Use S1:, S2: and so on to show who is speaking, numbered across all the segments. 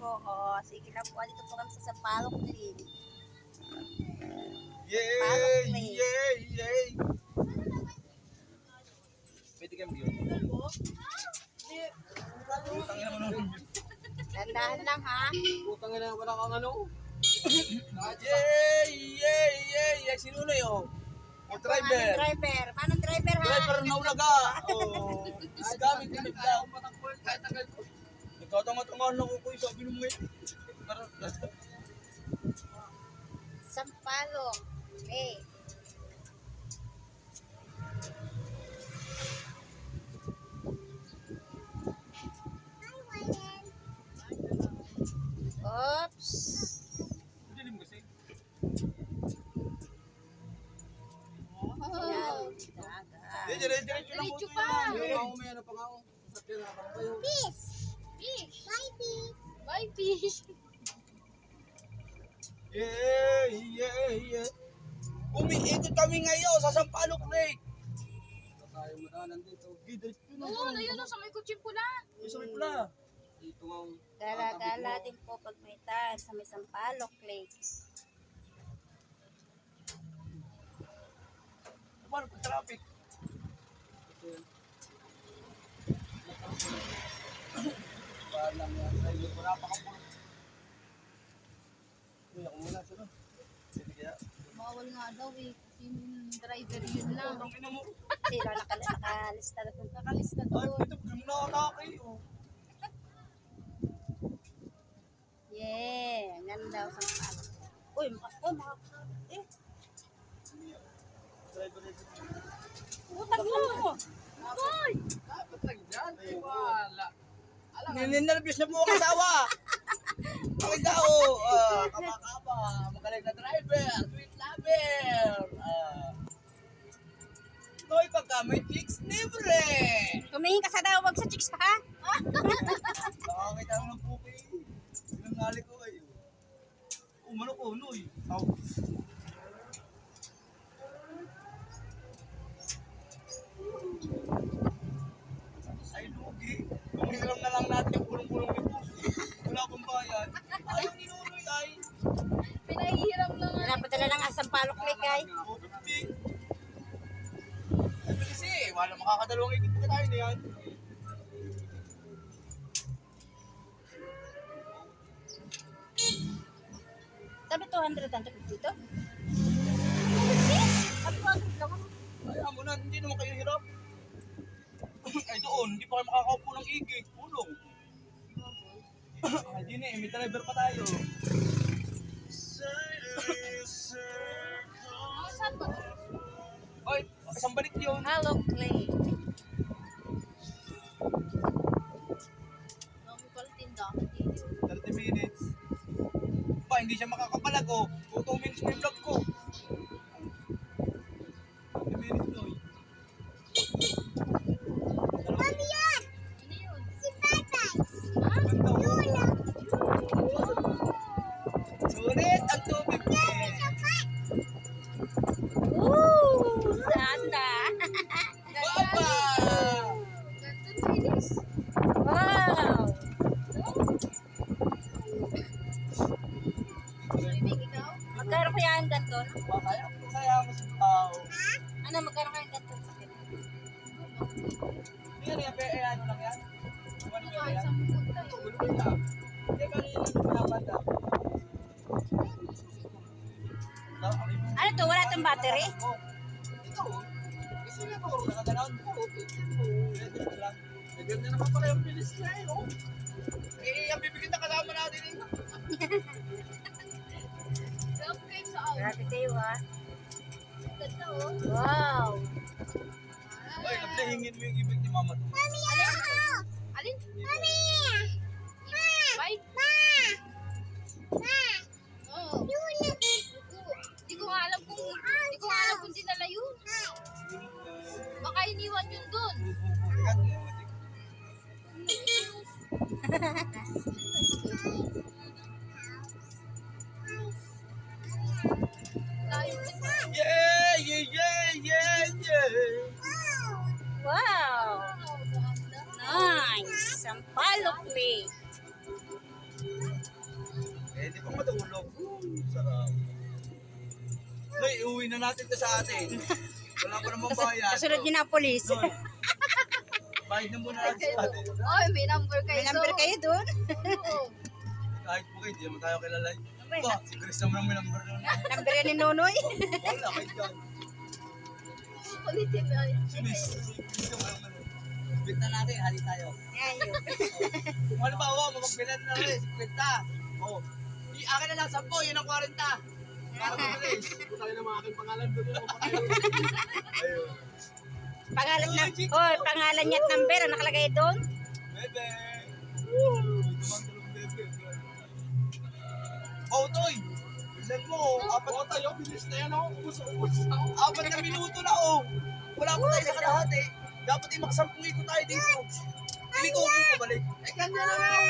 S1: po. O, sige lang po. Dito po kami sa Sampalok Clean.
S2: Yay! Yay! Yay! Pwede kang view. Putang ina mo nun.
S1: Dandahan lang ha.
S2: Putang ina wala kang ano. Yay! Yay! Yay! Yay! Sino na yun? O
S1: Ang
S2: driver.
S1: driver. Paano driver ha?
S2: Driver na ulaga. Oh. Is gamit din bigla. Kahit agad ko. Nagkatanga-tanga na ko ko sabi mo ngayon. Pero
S1: Sampalok. Okay. Oops.
S2: dilim kasi. Eh, dire-diretso lang po.
S3: Diretso pa.
S2: Yung may ano pa ako. Sasakyan na pa.
S3: Fish. Bye, fish. Bye, fish.
S2: Yay! Yay! Yay! Umiikot kami ngayon sa Sampaloc Lake. Sa tayo madanan dito. Diretso na.
S3: Oo, na yun, sa may kutsing pula.
S2: Yung sabi pala. Dito nga.
S1: Gala-gala din po pag may tan sa may Sampalok Lake.
S2: Paano pag traffic? Yan. Ay, wala pa kang pulo. Uy, ako muna. Sino? Sige kaya.
S3: Bawal nga daw eh. Kasi yung driver yun lang.
S1: Sila nakal nakalista na doon.
S3: Nakalista
S2: Ay,
S3: doon.
S2: ito. Yung nakakaki. Oh.
S1: Yeah, ang ganda sa Sampalok. Uy, maka, oh, maka, eh,
S2: Driver ito.
S1: utang mo.
S3: Hoy!
S2: Dapat lang dyan. Ay, wala. Nininnervous na po ang asawa. Ang tao, ah, kamakaba, magaling na driver, sweet lover. Ah, Toy, pagka may chicks, libre.
S1: Tumingin ka sa dawag sa chicks ha?
S2: Nakakita mo ng puki. Sinangali ko kayo. Umano ko, noy. Aw.
S1: 200 ang tapos dito? Sabi 200 lang.
S2: Kaya mo na, hindi naman kayo hirap. Ay doon, hindi pa kayo makakaupo ng igi. Pulong. Ay di na eh, may driver pa tayo.
S3: Saan ba?
S2: Oy, isang balik yun.
S1: Hello, Clay.
S2: Hindi siya makakapalag oh. 2 minutes may vlog ko.
S1: Kaya ang ganito? no?
S2: Kaya mo sa tao.
S1: Ano, magkano kaya ang ganito
S2: Yeah, yeah, yeah, yeah, yeah.
S1: Wow! Nice! Sampalok Lake.
S2: pwede pang matulog. Sarap. Hoy, uwi na natin to sa atin. Wala pa namang bayad.
S1: Kasunod niyo na ang polis.
S2: Doon. Bayad na muna natin sa atin.
S3: Oy, may number kayo
S1: May number
S3: doon.
S1: kayo doon?
S3: Oo.
S2: Kahit po kayo, hindi naman tayo kilala. Ba, si Chris naman ang may number nun.
S1: number yan ni Nonoy.
S2: Wala, kayo dyan.
S3: Ulitin mo.
S2: Si Chris. Si Chris naman ang ano. Bit na natin, hali tayo.
S1: Yan yun.
S2: Kung ano ba, oh, mapagbilan na rin, 50. Oh. Akin na lang 10, yun ang 40. Para mabilis. Tayo na mga aking pangalan doon. Ayun.
S1: Pangalan na, oh, pangalan niya at number ang nakalagay doon.
S2: Bebe. Oh, Toy. Bisan mo, apat na tayo, bilis na yan ako. Apat na minuto na oh. Wala pa tayo sa kalahati. Dapat yung makasampung iko tayo dito. Hindi ko upo pabalik. Eh, kanya na lang.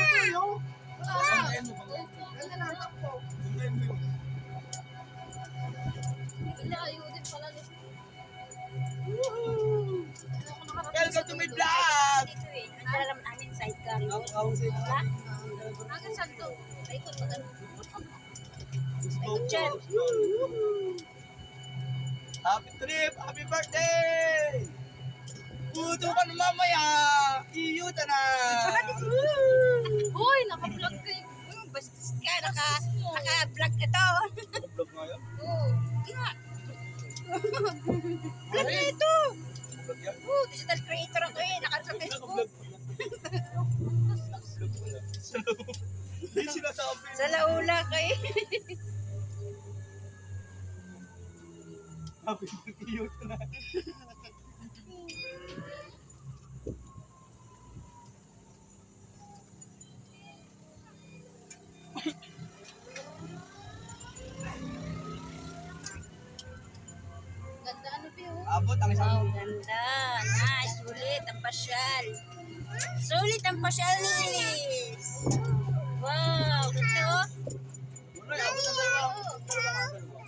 S2: Ganyan mo ba? Ganyan na lang yun.
S3: Wala, ayusin pala ni.
S2: Woohoo! Welcome to my vlog!
S1: Eh. Nagdala naman namin sidecar.
S2: Ang na lang.
S3: Hanggang saan to? Paikot mo ganun.
S1: Chen.
S2: Happy trip! Happy birthday! Puto ka na mamaya! Iyuta na!
S3: Hoy, naka-vlog kayo.
S1: Hmm, Basta ka, naka, naka-vlog ito.
S2: Vlog nga yan?
S3: Oo.
S1: Ito?
S2: Vlog yan?
S1: Oh, digital creator ako eh. Naka sa Facebook.
S2: Hindi sinasabi.
S1: Sa laula kay.
S2: Happy birthday, iyuta na.
S3: Ganda.
S1: Nice. Sulit ang pasyal. Sulit ang pasyal ni Lilis. Wow, ganda oh.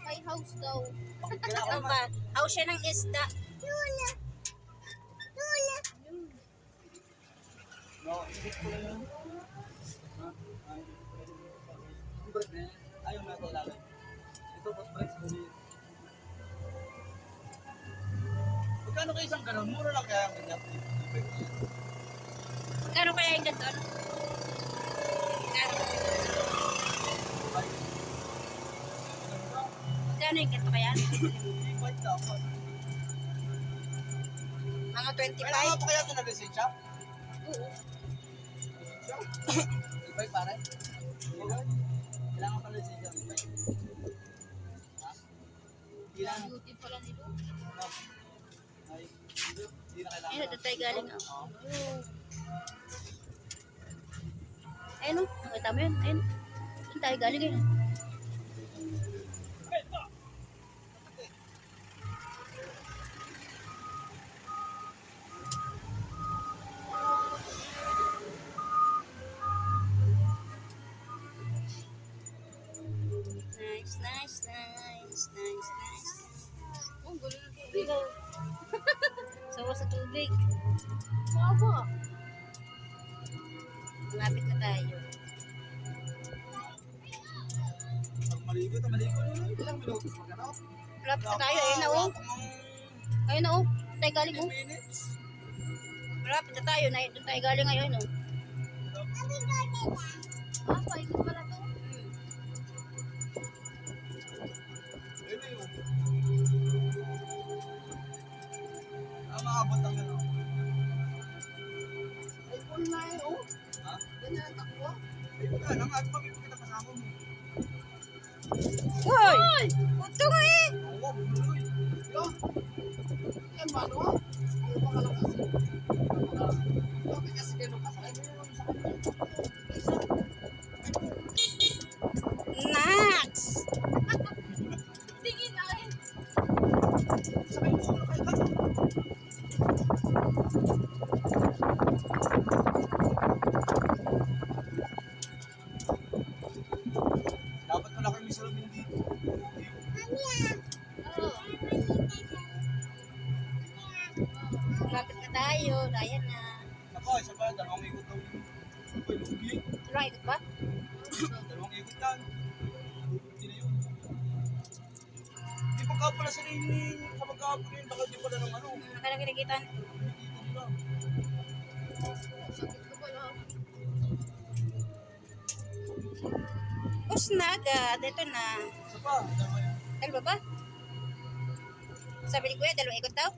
S3: May house daw.
S1: Ano ba? How siya ng isda.
S2: No, hindi ko lang. Ayaw na. Ito, pot breaks mo din. Magkano kayo isang ganun? Mura lang kaya ang ganyan.
S1: Magkano kaya yung ganito? Ano? Magkano? Yung ganito kaya? Mga
S2: Kailangan
S1: 25?
S2: pa kaya ito na lisensya?
S3: Oo.
S2: Invite pare? Kailangan pa lisensya. Ha? Kailangan.
S3: Ayusin pala nito.
S1: Ayun, doon tayo galing. oh.
S2: Oo.
S1: Ayun o, nakita mo yun. Ayun. Doon tayo galing eh. Nice, nice, nice, nice, nice.
S3: Oh, gulo na tubig.
S1: Sawa sa tubig.
S3: Mama.
S1: Malapit na tayo.
S2: Maligo, ta maligo. Ilang minutos magkano?
S1: Malapit na tayo. Ayun na oh. Ayun na oh. Tayo galing oh. Malapit na tayo. Na, doon tayo galing ngayon oh.
S3: Ah, paikot pala to.
S2: Ayun ka, nang at pag-ipagkita kasama mo.
S1: Hoy! Nga eh!
S2: Oo, buloy. Yo. Yan ba, no? Di pa ka pala sa rin sa magkapon yun. Baka di pala ng ano. Dito lang.
S3: Pala.
S1: Bus na agad. Ito na.
S2: Isa pa. Dalawa
S1: ba? Sabi ni Kuya, dalawang ikot daw?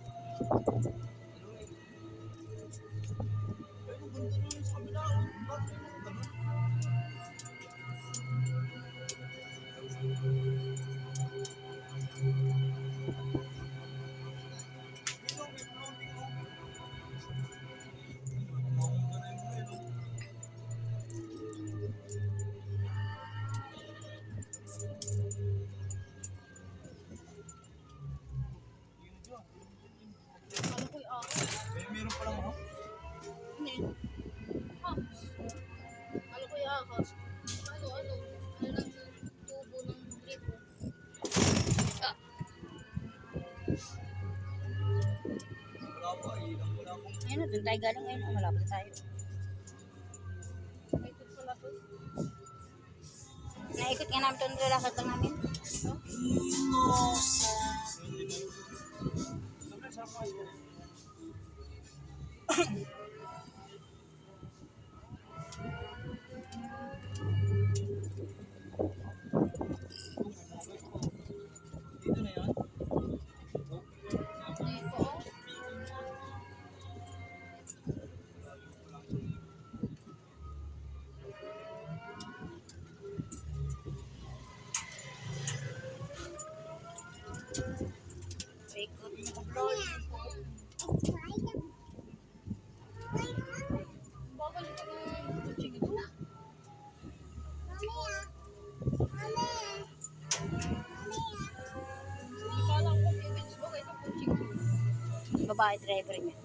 S1: Ayun na, doon tayo galing ngayon. Oh, malapit tayo. Naikot nga namin ito, nilalakad lang namin.
S2: Sabi,
S1: Babae driver niya.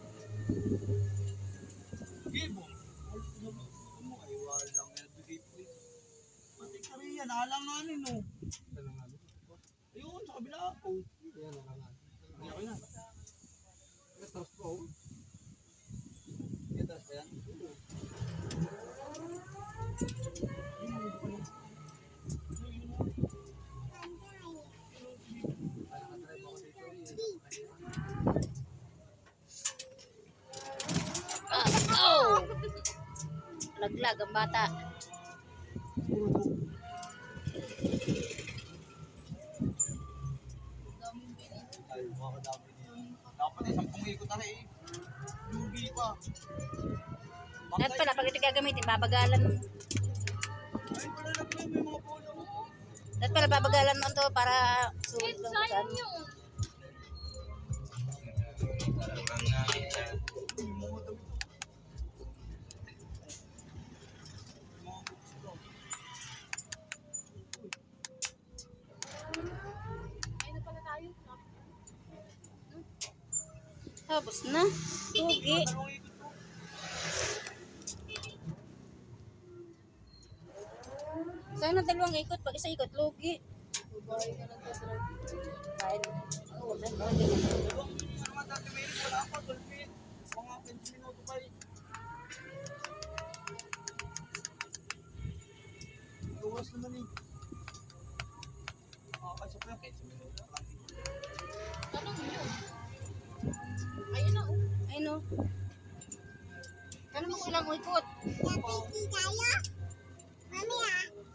S1: Laglag ang bata.
S2: Ay. Dapat isang pangikot na rin eh. Lugi pa.
S1: At pala, pag ito gagamitin, babagalan mo.
S2: Ay, pala lang may mga polo.
S1: At pala, babagalan mo ito para sulit
S3: sayang
S1: saan.
S3: yun.
S2: Yung mga damit. Mga books ko.
S3: Ay, na pala tayo.
S1: Tapos na.
S2: To.
S1: Sana dalawang ikot. Pag isa ikot, lugi.
S3: Babae ka nagdadrive. Ayun
S1: o. Tanong mo ilang ikot.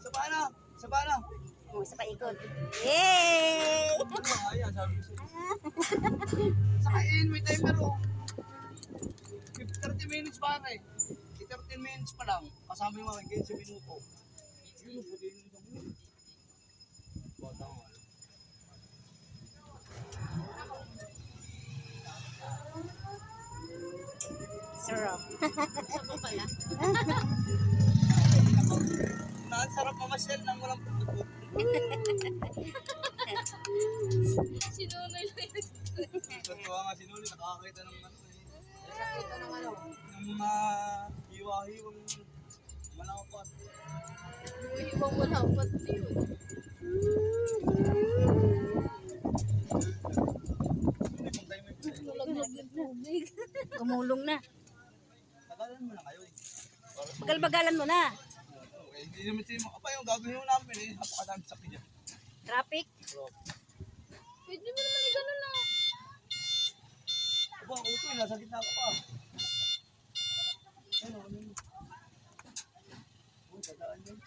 S2: Sa paano? Sa paano?
S1: Oh, isa pa ikot. Yay!
S2: Ah, ayan, sabi ko sa'yo. Saka in, may timer oh. 30 minutes pa eh. 13 minutes pa lang. Kasama yung mga 15 minuto. Yun, yung isang yun. Bata nga.
S1: Sarap.
S3: Pa pala.
S2: Ang sarap mamasyal ng walang putot.
S3: Sinunoy lang yun.
S2: Totoo nga sinuli, nakakakita ng ano eh.
S3: Nakita ng ano.
S2: Ng mga hiwa-hiwang malapat.
S3: Ibang wala pa yun.
S2: Hindi kung Bagalan mo na kayo eh.
S1: Bagal-bagalan mo na.
S2: Hindi naman sino. Apa yung gagawin mo namin eh. Napakadami sa kanya.
S1: Traffic?
S3: Pwede mo naman igano na. Ah.
S2: Aba, utoy. Eh, nasa gitna ka pa. Ano, ano yun? Oh, Uy, dadaan yun.